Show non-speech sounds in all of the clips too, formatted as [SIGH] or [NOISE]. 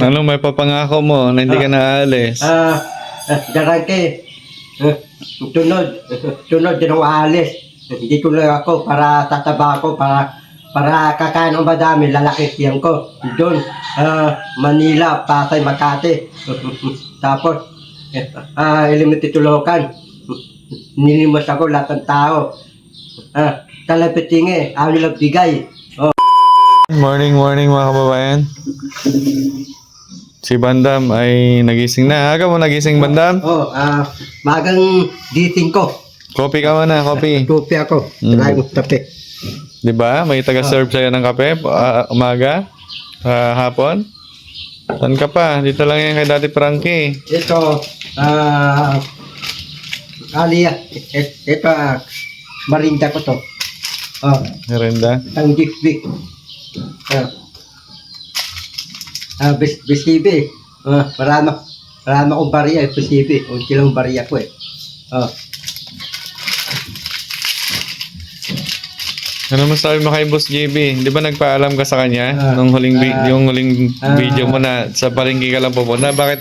Ano, may papangako mo na hindi ka naalis. Ah, uh, darante. Uh, tunod. tunod din ako aalis. Hindi tuloy ako para tataba ako, para para kakain ng madami, lalaki tiyang ko. Doon, ah, Manila, Pasay, Makati. [LAUGHS] Tapos, eh, ah, elementary tulokan. Nilimos ako lahat ng tao. Ah, talapitingi, ayaw nilang bigay. Oh, Morning, morning mga kababayan. Si Bandam ay nagising na. Aga mo nagising, Bandam? oh, ah, magang gising ko. Kopi ka muna, kopi. Tupi ako. Mm. Try mo tapi. Di ba? May taga-serve sa'yo ng kape, ah, umaga, ah, hapon. Saan ka pa? Dito lang yan kay Daddy Frankie. Ito, ah, Alia, et- ito, ah, marinda ko to. Oh, Merenda. ang jikbik. Ah, ah, bis, bisibi. Ah, marami, marami akong bariya, eh, bisibi. Unti lang bariya ko eh. Oh, Ano masabi mo kay Boss JB? Di ba nagpaalam ka sa kanya Ah, nung huling ah, yung huling ah. video mo na sa palengke ka lang pupunta? Bakit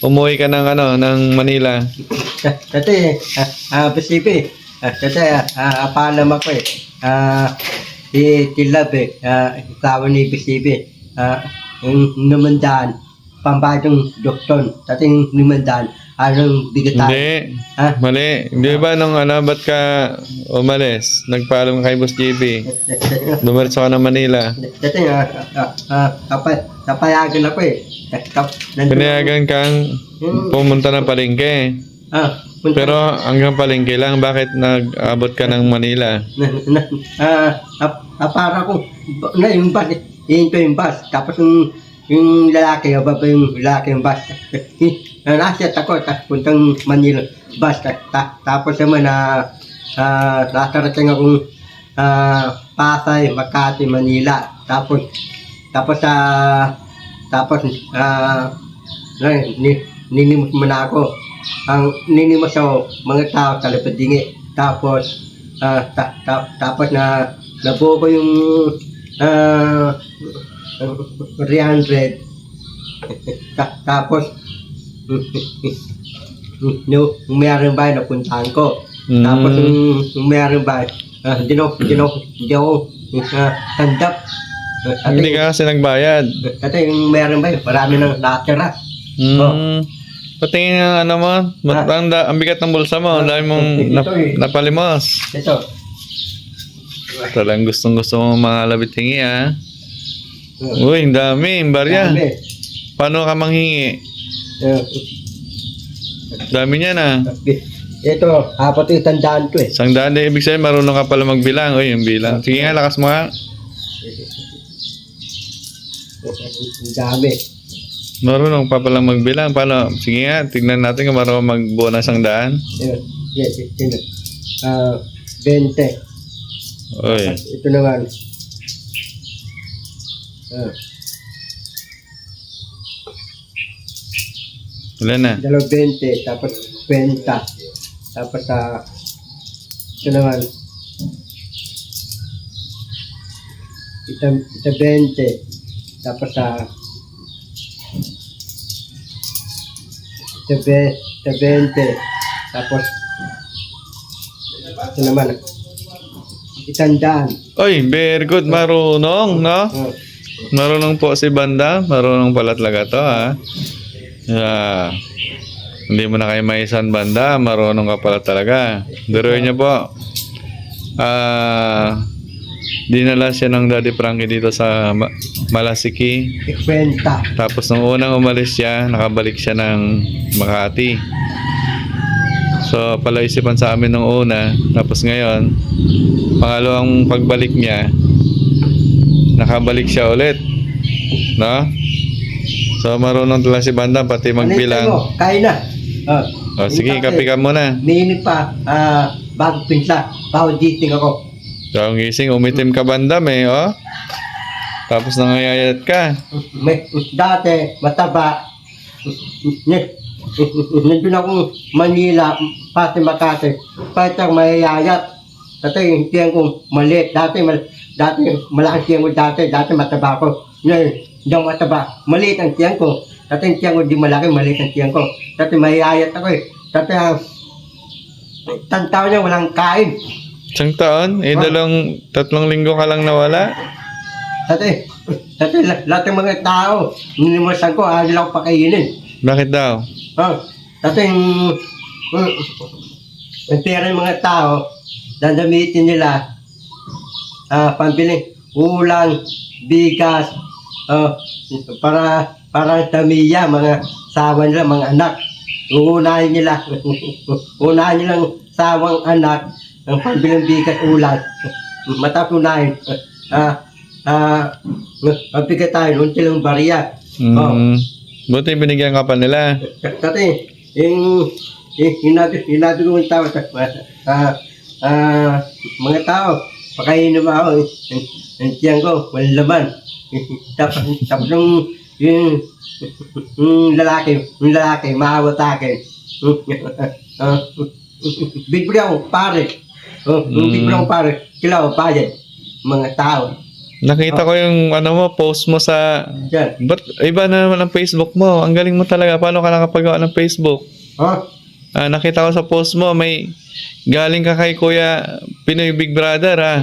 umuwi ka ng ano ng Manila? [LAUGHS] Dati, ah, ah, bisibi. Ah, Dati, ah, apalam ako eh. Ah, si Tilab eh, ah, tawa ni bisibi. Ah, yung numandaan, pambayad doktor. Dati yung numandaan, anong bigatan. Hindi. Ha? Mali. Di ba nung ano, ba't ka umalis? Nagpaalam ka kay Boss JB. Dumiretso ka ng Manila. Dati, ah, ah, ah, kapay, kapayagan ako eh. Kap, Pinayagan kang Hmm. pumunta ng palengke. Ah, punta- Pero hanggang palengke lang, bakit nag-abot ka ng Manila? na, na, ah, ah, ah, para ko, na yung bus, yun yung bus, tapos yung, yung lalaki, o baba yung lalaki yung bus, [LAUGHS] na nasa ako, tapos puntang Manila, bus, ta, ta, tapos naman na, ah, nasarating akong, ah, Pasay, Makati, Manila, tapos, tapos sa, tapos, ah, na, ni, ninimos mo na ako, ang ninimos ako, mga tao, talapadingi, tapos, Ah, ta, ta, tapos na nabuo ko yung ah 300 [LAUGHS] ta, tapos [LAUGHS] no, yung mayroong bahay napuntahan ko. Mm. Tapos mayroong bahay, ah, hindi na, hindi na, hindi ako uh, handap. At Hindi ka kasi nagbayad. Kasi yung mayroong bahay, marami nang natira. Mm. Patingin nga ano mo, mat- ang, da- ang bigat ng bulsa mo, ang dami mong nap- napalimos. Ito. Talagang gustong gusto mo mga labit hingi ah. Uy, ang dami, ang barya. Dami. Paano ka manghingi? Ah, Dami niya na. ito, apat yung tandaan ko eh. Isang daan din, ibig sabihin marunong ka pala magbilang. Uy, yung bilang. Sige nga, lakas mo nga. Ang dami. Marunong pa pala magbilang. Paano? Sige nga, tignan natin kung marunong magbuo ng isang daan. Yan, yan, yan. Ah, 20. Uy, Ito naman. Ah, wala na. dalawa 20, tapos 20. Tapos sa ito naman. Ito, ito 20. Tapos sa ito, be, ito 20. Tapos ito naman. Itandaan. Uy, very good. Marunong, no? Ah, Marunong po si Banda. Marunong pala talaga to, ha? Yeah. Hindi mo na kayo maisan banda. Marunong ka pala talaga. Biruin niyo po. Ah... dinala siya ng Daddy Frankie dito sa Ma- Malasiki. 50. Tapos nung unang umalis siya, nakabalik siya ng Makati. So, palaisipan sa amin nung una. Tapos ngayon, pangalawang pagbalik niya, nakabalik siya ulit. No? So, marunong talaga si Banda, pati Ano magbilang. Kain na. Ah, O, sige, kape ka muna. Minit pa, ah, bago pinsa, bago dating ako. So, ang gising, umitim ka bandam eh, oh. Tapos nangayayat ka. May, dati, mataba. Nandun ako Manila, pati Makati. Pati ang mayayayat. Dati yung tiyan ko maliit. Dati, mal, dati malaking tiyan ko dati. Dati mataba ko. Ngayon, hindi ako mataba. Maliit ang tiyan ko. Dati ang tiyan ko di malaki, maliit ang tiyan ko. Dati mahihayat ako eh. Dati ang tantaw niya walang kain. Isang taon? Eh, Ah. dalawang, tatlong linggo ka lang nawala? Dati, dati la- lahat ng mga tao, ninimusan ko, ayaw nila ako pakainin. Bakit daw? Oh, dati yung, yung, yung pera ng mga tao, dadamitin nila, ah, pambili, ulang, bigas, oh, para, para tamiya, mga sawa nila, mga anak. Uunahin nila, [LAUGHS] unahin nilang sawang anak, ang ulang. Matapos unahin, ah, ah, mabigat tayo, unti lang bariya. Oh. Mm. Buti binigyan ka pa nila. Dati, yung, yung, hinabi, hinabi ko yung tao sa, ah, ah, mga tao, pakainin mo ako, yung, yung tiyan ko, walang laman. [LAUGHS] tapos, tapos yung, yung, yung lalaki, yung lalaki, maawa sa akin. [LAUGHS] Ah, Bigyan ako, pare. Oh, Mm. bigyan ako, pare. Ako, pare. Mga tao. Nakita ko yung ano mo, post mo sa... Yan. Ba't iba na naman ang Facebook mo? Ang galing mo talaga. Paano ka nakapagawa ng Facebook? Oh, Ah, nakita ko sa post mo, may galing ka kay Kuya Pinoy Big Brother ah.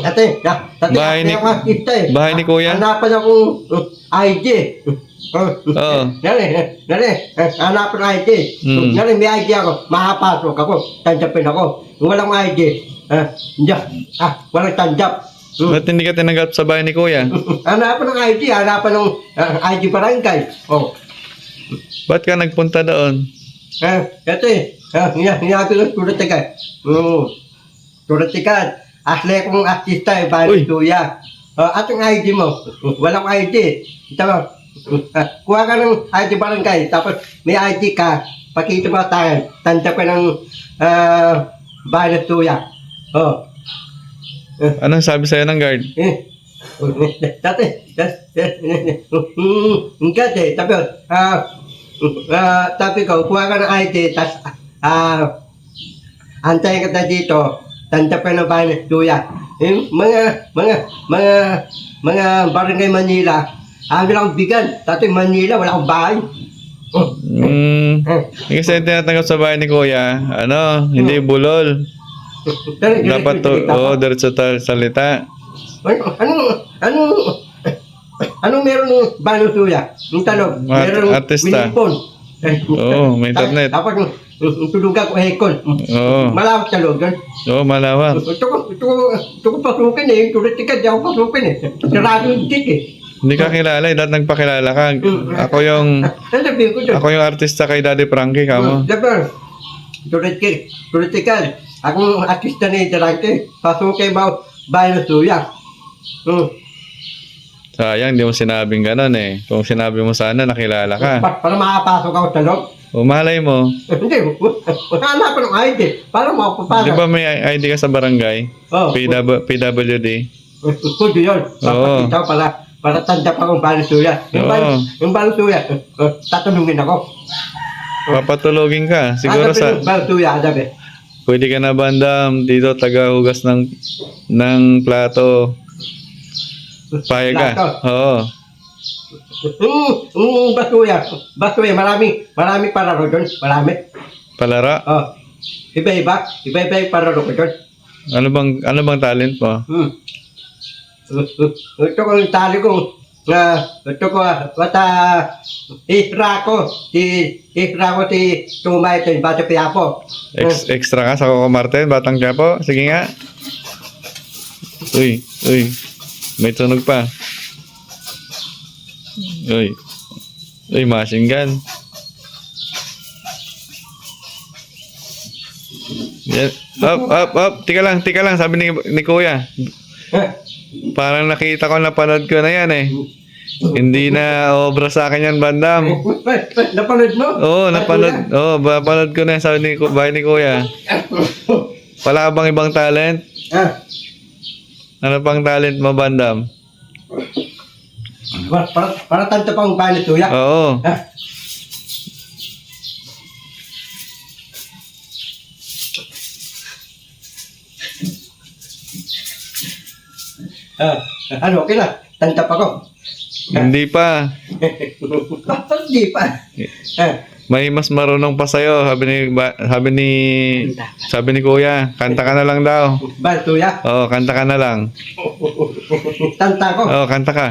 Ate, na, dati Bahay ni- ako nakita eh. bahay ni Kuya? Hanapan akong uh, ID. [LAUGHS] Uh, Oo. Nari, nari, uh, hanapan ng ID. Mm. Nari, may ID ako. Makapasok ako. Tanggapin ako. Walang ID, ah, hindi, ah, walang tanggap. Mm. Ba't hindi ka tinanggap sa bahay ni Kuya? [LAUGHS] Hanapan ng ID, hanapan ng uh, ID barangay. Oh. Ba't ka nagpunta doon? Ah, ito eh. Ah, hina- hinabi ko turatikan. Mm. Turatikan. Asle kong artista eh, Uy. bali tuya. Uh, at ang ID mo, [LAUGHS] walang ID. Ito ah, [LAUGHS] kuha ka ng ID barangay, tapos may ID ka, pakita mo tayo, tanda ka ng uh, bali tuya. Oh. Anong sabi sa'yo ng guard? Eh, dati, [LAUGHS] dati, gati, tapi, ah, ah, tapi ko, kuha ka ng ID, tas, ah, antayin ka na dito, tanda pa ng bahay ng tuya. Yung mga, mga, mga, mga barangay Manila, ang lang bigan, dati Manila, wala akong bahay. Oh, Hmm. eh, Eh, kasi tinatanggap sa bahay ni Kuya, ano, hindi bulol. pero- Dapat to, oh, diretso ta- salita. Ano, anong, anong, anong meron ng balo suya? Yung tanong, meron artista. winipon. Oo, may internet. Tapos, yung yung tulugan ko hekon. Oo. Malawak sa loob doon. Oo, malawak. Ito ko, ito ko, ito ko pasukin eh. Yung tulitika, di ako pasukin eh. Sarado yung dik eh. Hindi ka kilala, eh. Nagpakilala ka. Ako yung, sabihin ko doon? ako yung artista kay Daddy Frankie, kamo. Diba? Tulitika, tulitika. Akong artista ni Durante. Pasukin ba bayan ng suya? Hmm. Sayang, di mo sinabing ganun eh. Kung sinabi mo sana, nakilala ka. Pa- para makapasok ako sa loob. O malay mo, Hindi, wala pa ng ID. Para di ba may ID ka sa barangay? Oh, PW, PWD? Kudo yun. Oo. Papakita ko para, para tanda pa kong balusuya. Yung, Oo. bal, yung balusuya, uh, tatanungin ako. Papatulogin ka. Siguro sa, Balusuya, adabi. pwede ka na bandam dito tagahugas ng, ng plato. Payag ka. Plato. Oo. Yung, yung basuya, basuya, marami, marami pararo doon. Marami. Palaro. Oh. Iba-iba, iba-iba yung pararo ko doon. Ano bang, ano bang talent mo? Hmm. Ito ko yung tali ko, na ito ko, bata, isra ko, si, isra ko si Tumay, ito yung bata piyapo. Ex, extra ka sa Coco Martin, Batang Quiapo? Sige nga. Uy, uy. May tunog pa. Uy. Uy, machine gun. Yan. Up, up, up. Tika lang, tika lang. Sabi ni, ni Kuya. Parang nakita ko, napanood ko na yan eh. Hindi na obra sa akin yan, Bandam. Napanood mo? Oo, napanood. Oo, oh, napanood ko na yan, sabi ni, bahay ni Kuya. Wala bang ibang talent? Ah, Ano pang talent mo, Bandam? para, para, para tanto pang balit tuya. Oo. Ah. Ah, ano, okay na. Tantap ako. Hindi pa. [LAUGHS] Bakit di pa? Ah, May mas marunong pa sa'yo. Sabi ni, ba- sabi ni, sabi ni kuya, kanta ka na lang daw. Bal, tuya. Oo, kanta ka na lang. Tanta ko. Oo, kanta ka.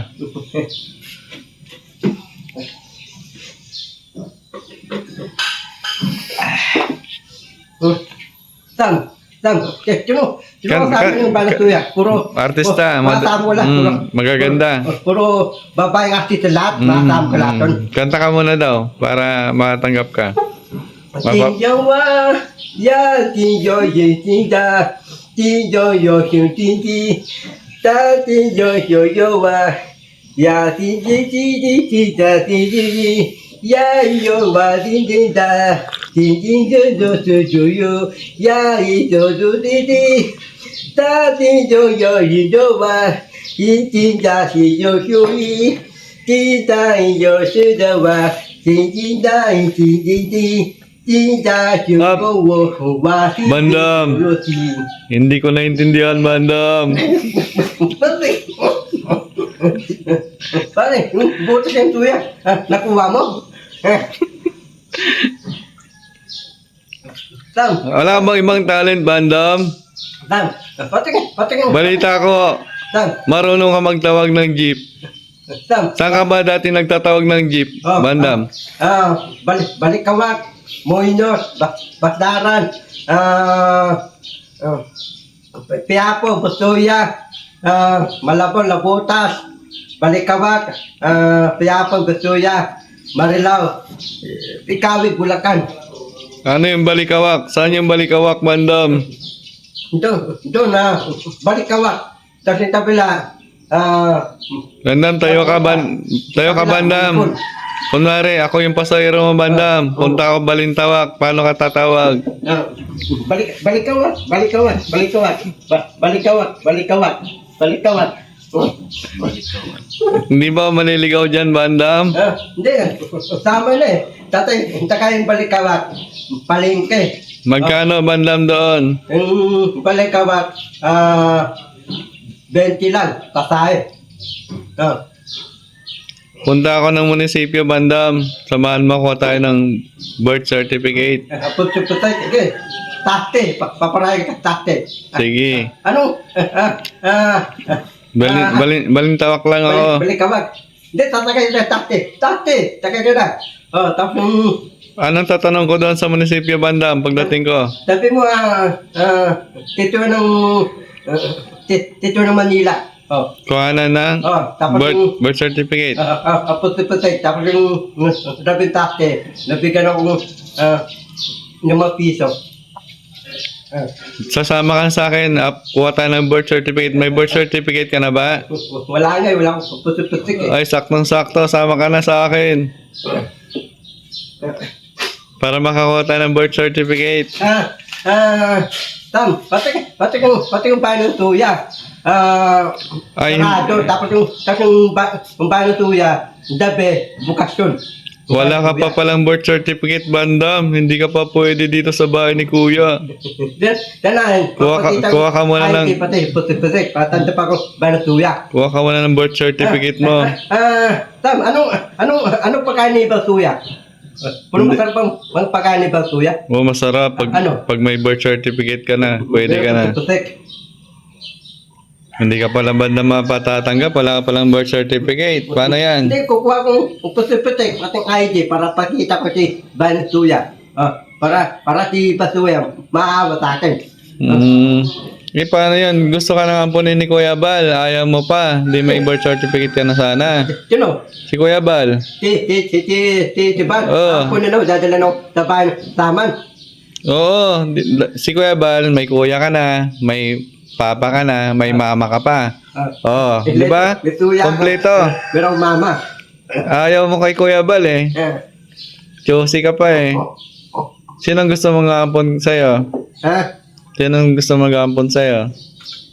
Sam, lang, sino? Sino ang sabi ng balas ko yan? Puro artista. Oh, bata mo lang. Mm, puro, magaganda. Puro, puro babaeng artista lahat. Mm, bata mo ka lahat. Mm. Kanta ka muna daw para makatanggap ka. Tinjawa, ya tinjo ye tinda, tinjo yo xiu tinji, ta tinjo yo yo wa, ya tinji tinji tinda tinji, ya yo wa tinda. 진진전조주요 야이조주디디 다진조여이조와 인진자시조휴이 진다이조시더와 진진다이진진디 Mandam. Hindi ko naintindihan, Mandam. Pare, buti sa tuya. Ah, nakuha mo? [LAUGHS] Sam, Wala bang ibang talent, Bandam? Sam, patingin, patingin. Balita ko, Sam, marunong ka magtawag ng jeep. Sam. Saan ka ba dati nagtatawag ng jeep, Oh, Bandam? Ah, balik, balik kawak, Moinos, Bas- Basdaran, ah, ah, Piapo, Busuya, ah, Malabon, Labutas, Balikawak, ah, Piapo, Busuya, Marilao, Ikawi, Bulacan. Ano yung balikawak? Saan yung balikawak, Bandam? Doon, doon na, Balikawak. Tapos yung tabila, ah, Bandam, tayo ka, ban tayo ka, Bandam. Kunwari, ako yung pasahero mo, Bandam. Punta ako balintawak. Paano ka tatawag? Ah, balik balikawat, balikawat, balikawat, ba- balikawat, balikawat. Oh. Hindi ba maliligaw dyan, Bandam? Ah, hindi, sama na eh. Tatay, takayin balikawat, palengke. Magkano, Bandam, doon? Yung balikawat, ah, 20 lang, pasahe. Ah, Punta ako ng munisipyo, Bandam. Samahan mo ko tayo ng birth certificate. putay-putay, sige. Tate, pa- paparayan ka tate. Sige. Ano? Ah, ah, ah, Balin, Ah. balin, balintawak lang ako. balik. Hindi, tatagay na tate. Tate, tagay na. Oh, tapos Anong tatanong ko doon sa munisipyo, Bandam, pagdating ko? Sabi mo, ah, ah, tito ng, ah, ti- tito ng Manila. Oh, Kuhanan ng oh, tapos yung, birth, birth certificate. ah, ah, ah, puti-puti, tapos yung, uh, rabing tate, nabigyan ako, ah, ng mga piso. Ah, Sasama ka sa akin, up, kuha tayo ng birth certificate. May birth certificate ka na ba? wala nga, wala akong puti-puti eh. Ay, saktong-sakto, sama ka na sa akin. Para makakuha tayo ng birth certificate. Ah, ah, Tam, pati, pati kung, pati kung paano tuya. Ah, Ay, sarado, tapos yung, tapos yung, ba, yung paano tuya, dabe, bukas yun. Wala ka pa palang birth certificate, Bandam. Hindi ka pa pwede dito sa bahay ni Kuya. Then, Kuha ka- kuha ka muna ng- Pati, pati, pati, patanda pa ko, paano tuya. Kuha ka muna ng birth certificate mo. Ah, Tam, anong, anong, anong pagkain ni? Puno Hindi. masarap bang, bang pagkain ni Basuya? Oo, masarap. Pag, Ano? pag may birth certificate ka na, pwede ka na. Putik. Hindi ka pala ba na mapatatanggap? Wala ka palang birth certificate. Paano yan? Hindi, kukuha kong putik-putik, pating ID, para pakita ko si Basuya. Ah, para, para si Basuya, maawa sa akin. Mm. Eh, paano yan? Gusto ka nang ampunin ni Kuya Bal. Ayaw mo pa. Hindi may birth certificate ka na sana. Sino? Si Kuya Bal. Si, si, si, si, si, si Bal. Oo. Ako na no, dadala no, sa bayan, saman. Oo. di- Si Kuya Bal, may kuya ka na. May papa ka na. May mama ka pa. Oo. Di ba? Kompleto. Merong mama. Ayaw mo kay Kuya Bal eh. Eh, Josie ka pa eh. Sinong gusto mong ampon sa'yo? ha? Sinong gusto mag-ampon sa'yo?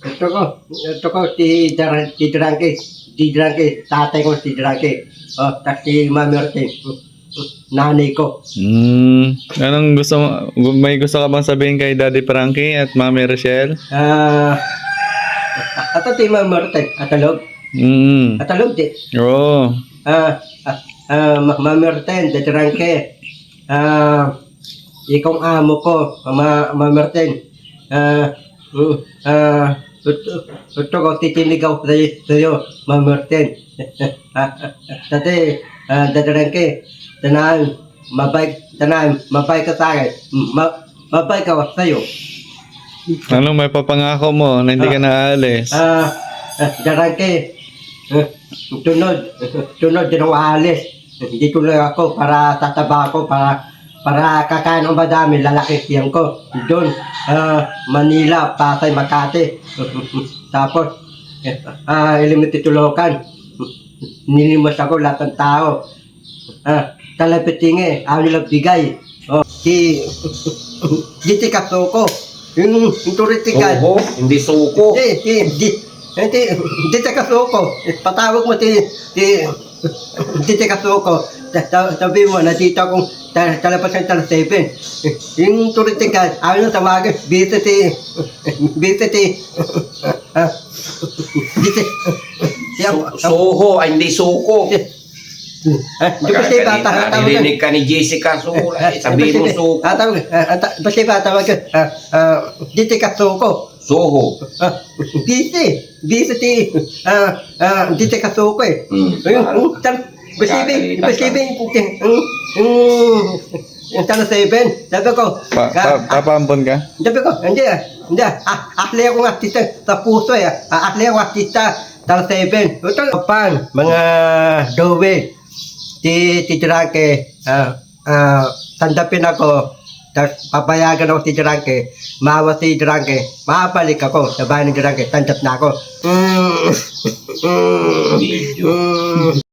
Ito ko, ito ko si Drangke. Si Drangke, tatay ko si Drangke. Oh, tapos si Mami Orte. Nanay ko. Hmm. Anong gusto mo? May gusto ka bang sabihin kay Daddy Frankie at Mami Rochelle? Ah, ato si Mami Orte, atalog. Mm. Katalog di. Oo. Ah, ah, ah, ma- mamerten, dadarangke. Ah, ikong amo ko, ma mamerten. Ah, mm, ah, ito, ito ko titinig ako sa'yo, sa'yo mamerten. [LAUGHS] Ah, ah, Dati, ah, dadarangke, tanan, mabay, tanan, mabay ka sa akin. Ma, mabay ka sa'yo. Ano may papangako mo na hindi ka naalis? Ah, ah, darangke. Ah, tunod. Tunod din ako aalis. Hindi tuloy ako para tataba ako para para kakain ng madami lalaki siyang ko. Doon, ah, Manila, Pasay, Makati. [LAUGHS] Tapos, eh, ah, elementary tulokan. Nilimos ako lahat ng tao. Ah, talapitingi, ayaw nilang bigay. Oh, si, [LAUGHS] di tikasoko. Yung, yung turitikan. Oo, hindi suko. Hindi, hindi, hindi, hindi, hindi ka kasuko. Patawag mo ti, ti, hindi [LAUGHS] ka kasuko. Sabi mo, nandito akong ta- talapas ng talas 7. Yung turitikan, ayaw na tawagin, busy ti, busy ti, busy, Su- Suho, ay hindi suko. Ah, Di ba siya bata? Kanina, Tawag ka ni Jessica Suho. eh, Sabihin mo suko. Ah, tawag, ah, ta- basta ba tawag ka, ah, ah, ka suko. Ah, busy. Busy ti. Ah, ah, hindi te kasuko eh. Hmm. Ayun, basibing, Kakalitan ka. basibing, yung, yung, yung talo seven. Sabi ko, Pa, ka- ka? sabi ko, hindi ah, hindi ah, ah, asli akong artista sa puso eh. Ah, asli akong artista, talo seven. Ito, pan, mga dowe, ti, ti Drake, ah, ah, tandapin ako, tapos papayagan ako si Drake, maawa si Drake, maabalik ako. Sa bahay ni Drake, tandap na ako. Mm, [LAUGHS] mm.